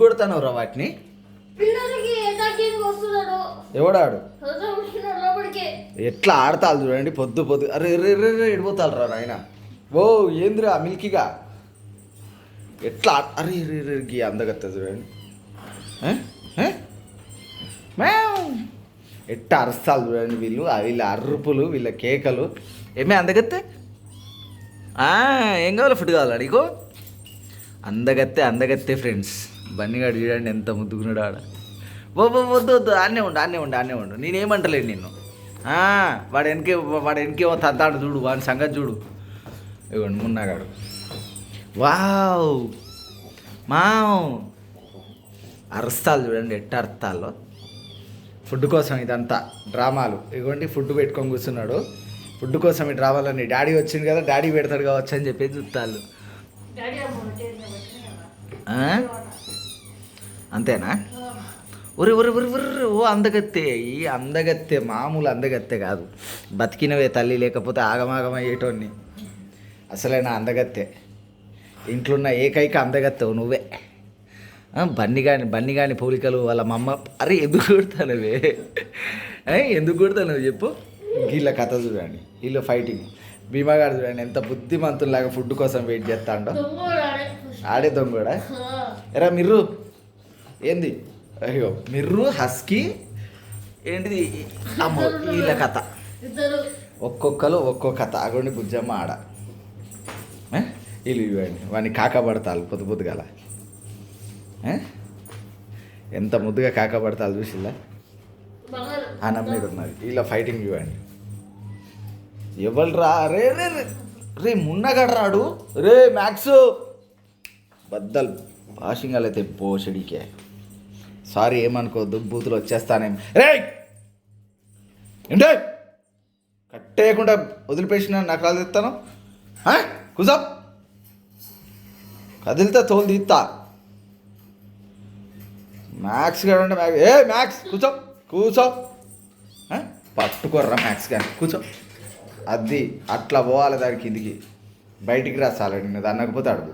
కొడతానవరా వాటిని? పిల్లలకి ఎటాకింగ్ వస్తున్నాడు? ఎవడాడు? ఎట్లా ఆడతారు చూడండి పొద్దు పొద్దు. అరే రే రే రే ఎడిపోతారు రా నాయన? ఓ ఏందిరా మిల్కీగా? ఎట్లా అరే రే రే గీ అందగత్త చూడండి. ఎట్లా అరుస్తాలు చూడండి వీళ్ళు. వీళ్ళ అర్రుపులు వీళ్ళ కేకలు. ఏమే అందగత్తే? ఏం కావాలి ఫుడ్ కావాలా నీకు? అందగత్తే అందగత్తే ఫ్రెండ్స్. బన్నీగాడు చూడండి ఎంత ముద్దుకున్నాడు ఆడ. వద్దు వద్దు ఆనే ఉండు ఆనే ఉండు ఆనే ఉండు. నేనేమంటలేను నిన్ను. వాడు వెనకే వాడు వెనకేమో తద్దాడు చూడు వాడి సంగతి చూడు. ఇవ్వండి మున్నాగాడు. వావ్ మావ్. అరుస్తాలు చూడండి ఎట్ట అర్థాల్లో ఫుడ్ కోసం ఇదంతా డ్రామాలు. ఇగోండి ఫుడ్ పెట్టుకొని కూర్చున్నాడు. ఫుడ్ కోసం ఈ డ్రామాలన్నీ. డాడీ వచ్చింది కదా డాడీ పెడతాడు కావచ్చు అని చెప్పి చూస్తాళ్ళు. అంతేనా? ఒరి ఒరి ఒరి ఒరి ఓ అందగత్తె. ఈ అందగత్తె మామూలు అందగత్తె కాదు. బతికినవే తల్లి లేకపోతే ఆగమాగం అయ్యేటోన్ని అసలైన అందగత్తె. ఇంట్లో ఉన్న ఏకైక అందగత్తెవు నువ్వే. బన్ని గాని బన్ని గాని పోలికలు వాళ్ళ మమ్మ అరే ఎందుకు కొడతానవే? ఎందుకు కొడతాను చెప్పు. వీళ్ళ కథ చూడండి. వీళ్ళ ఫైటింగ్ భీమాగాడు చూడండి ఎంత బుద్ధిమంతుల్లాగా ఫుడ్ కోసం వెయిట్ చేస్తాడో. ఆడే ఆడే దొంగడా? ఎరా మిర్రు. ఏంది? అయ్యో మిర్రు హస్కీ ఏంటిది? అమ్మో వీళ్ళ కథ. ఇద్దరు. ఒక్కొక్కరు ఒక్కో కథ. అగోండి బుజ్జమ్మ ఆడ? వీళ్ళు ఇవ్వండి వాడిని కాకపడతారు పొద్దు పొద్దుగాల? ఎంత ముద్దుగా కాకపడతారు చూసిల్లా? అన్నం మీద ఉన్నది. వీళ్ళ ఫైటింగ్ చూడండి ఎవరు రా రే రే రే రే మున్నగడ రాడు రే మ్యాక్స్ బద్దలు. వాషింగ్ అయితే పోషడికే. సారీ ఏమనుకోవద్దు బూతులు వచ్చేస్తానేం. రే ఏంటే? కట్టేయకుండా వదిలిపేసిన నాకు రాళ్ళు తెస్తాను కుజా కదిలితే తోలు తీస్తా మ్యాక్స్ గారు అంటే మ్యాక్స్ ఏ మ్యాక్స్ కూర్చో కూర్చో పట్టుకోర్రా మ్యాక్స్ కానీ కూర్చో అది అట్లా పోవాలి దానికి కిందికి బయటికి రాసాలండి నేను దన్నకపోతే అడుగు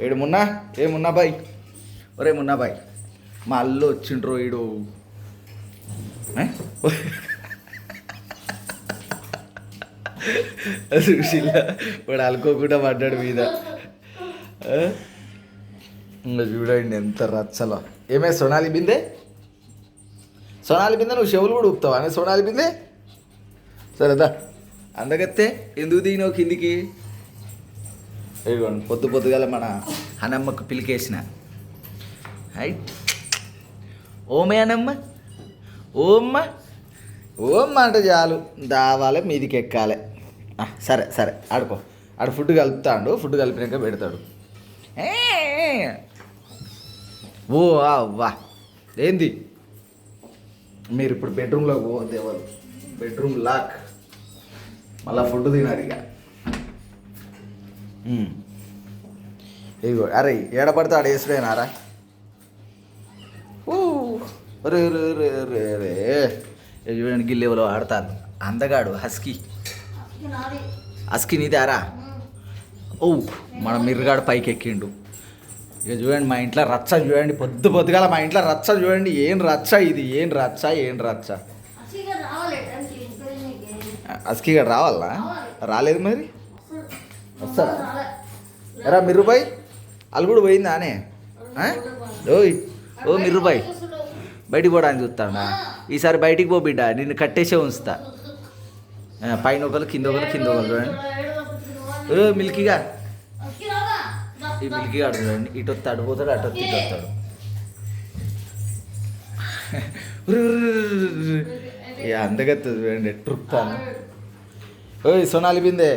ఏడు మున్నా? ఏమున్నా బాయ్? ఒరే మున్నా బాయ్. మా అల్లు వచ్చిండ్రు ఈడు? ఏ? సుశీల వాడు అనుకోకుండా పడ్డాడు మీద. ఇంకా చూడండి ఎంత రచ్చలో. ఏమే సోనాలి బిందే? సోనాలి బిందె నువ్వు చెవులు కూడా ఊపుతావా? అనే సోనాలి బిందే? సరేదా అందగత్తే ఎందుకు దిగినావు కిందికి? ఇదిగోండి పొద్దు పొద్దుగాల మన హనమ్మకు పిలికేసిన. రైట్? ఓమే అనమ్మ ఓమ్మ. ఓమ్మ అంటే చాలు. దావాలే మీదికి ఎక్కాలి సరే సరే ఆడుకో. ఆడు ఫుడ్ కలుపుతాడు ఫుడ్ కలిపినాక పెడతాడు. ఏ, ఓ వా. ఏంది? మీరు ఇప్పుడు బెడ్రూమ్లోకి పోవద్దు ఎవరు? బెడ్రూమ్ లాక్ మళ్ళీ ఫుడ్ తినారు ఇక. ఇగో ఇదిగో అరే ఏడపడితే ఆడ వేసుడేనారా రే రే రే రే రే. చూడండి గిల్లెవలో ఆడతాను అందగాడు హస్కీ. హస్కి నీదారా ఓ మన మిర్రగాడు పైకి ఎక్కిండు ఇక చూడండి మా ఇంట్లో రచ్చ చూడండి పొద్దు పొద్దుగాల మా ఇంట్లో రచ్చ చూడండి ఏం రచ్చ ఇది ఏం రచ్చ ఏం రచ్చ. అస్కి హస్కీ గారు రావాలా? రాలేదు మరి? వస్తారా ఎరా మిర్రుబాయ్ వాళ్ళు కూడా పోయిందా అనే ఓయ్ ఓ మిర్రుబాయ్. బయటికి పోవడానికి చూస్తాడా ఈసారి బయటికి పో బిడ్డ నిన్ను కట్టేసే ఉంచుతా. పైన ఒకరు కింద ఒకరు కింద ఒకరు చూడండి. ఓ మిల్కీగా. ఈ మిల్కీ గాడు చూడండి. ఇటు వస్తాడు పోతాడు అటు వస్తే ఇటు వస్తాడు. ఇక అందగత్త చూడండి ఎట్రుక్తాను ఓయ్ సోనాలి బిందే.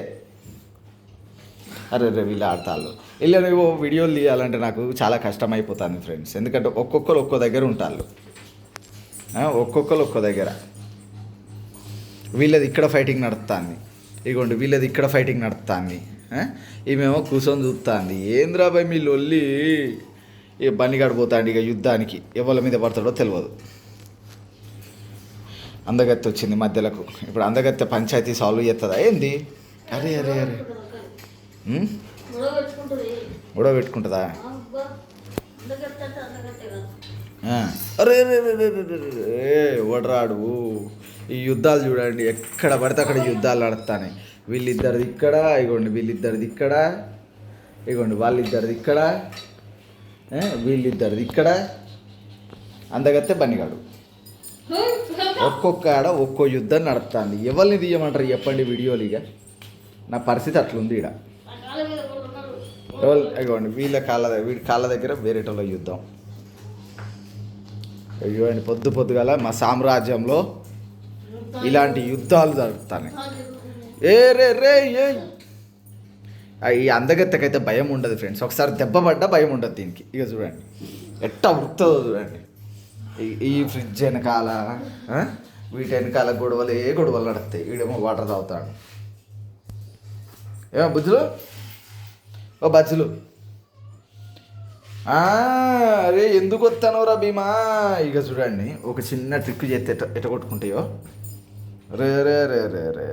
అరే రే వీళ్ళు ఆడతాళ్ళు. వీళ్ళు నువ్వు వీడియోలు తీయాలంటే నాకు చాలా కష్టం అయిపోతుంది ఫ్రెండ్స్ ఎందుకంటే ఒక్కొక్కరు ఒక్కో దగ్గర ఉంటారు ఆ, ఒక్కొక్కరు ఒక్కో దగ్గర. వీళ్ళది ఇక్కడ ఫైటింగ్ నడుస్తుంది ఇగోండి వీళ్ళది ఇక్కడ ఫైటింగ్ నడుస్తుంది ఈమెమో కూర్చొని చూస్తుంది ఏంద్రా భయ్ మీ లొల్లి? ఇక బండిగాడు పోతాడు ఇక యుద్ధానికి. ఎవరి మీద పడతాడో తెలియదు అందగత్తె వచ్చింది మధ్యలకు. ఇప్పుడు అందగత్తె పంచాయతీ సాల్వ్ చేస్తుందా ఏంది? అరే అరే అరే? గొడవ పెట్టుకుంటుంది గొడవ పెట్టుకుంటుందా అబ్బా. ఎందుకంటే అందుకంటే కదా ఆ. అరే రే ఈ యుద్ధాలు చూడండి. ఎక్కడ పడితే అక్కడ యుద్ధాలు నడుస్తాయి వీళ్ళిద్దరిది ఇక్కడ ఇగోండి వీళ్ళిద్దరిది ఇక్కడ ఇగోండి వాళ్ళిద్దరిది ఇక్కడ వీళ్ళిద్దరిది ఇక్కడ. అందగత్తే బనిగాడు ఒక్కొక్క ఆడ ఒక్కో యుద్ధం నడుస్తుంది. ఎవరిని తీయమంటారు చెప్పండి వీడియోలు ఇక నా పరిస్థితి అట్లుంది ఈడ ఆ కాళ్ళ మీద కూడా ఉన్నారు ఎవరు ఇగోండి వీళ్ళ కాళ్ళ వీడి కాళ్ళ దగ్గర వేరేటోళ్ళ యుద్ధం. అయ్యో అండి పొద్దు పొద్దుగల మా సామ్రాజ్యంలో ఇలాంటి యుద్ధాలు జరుగుతాయి ఏ రే రే ఏ. ఈ అందగత్తకైతే భయం ఉండదు ఫ్రెండ్స్. ఒకసారి దెబ్బ పడ్డా భయం ఉండదు దీనికి. ఇక చూడండి ఎట్టా వృత్తదో చూడండి. ఈ- ఫ్రిడ్జ్ వెనకాల వీటి వెనకాల గొడవలు ఏ గొడవలు నడుస్తాయి. వీడేమో వాటర్ తాగుతాడు. ఏమో బుజ్జులు? ఓ బజ్జులు. అరే ఎందుకు వస్తానోరా భీమా? ఇక చూడండి ఒక చిన్న ట్రిక్ చేస్తే ఎట ఎట కొట్టుకుంటాయో రే రే రే రే రే.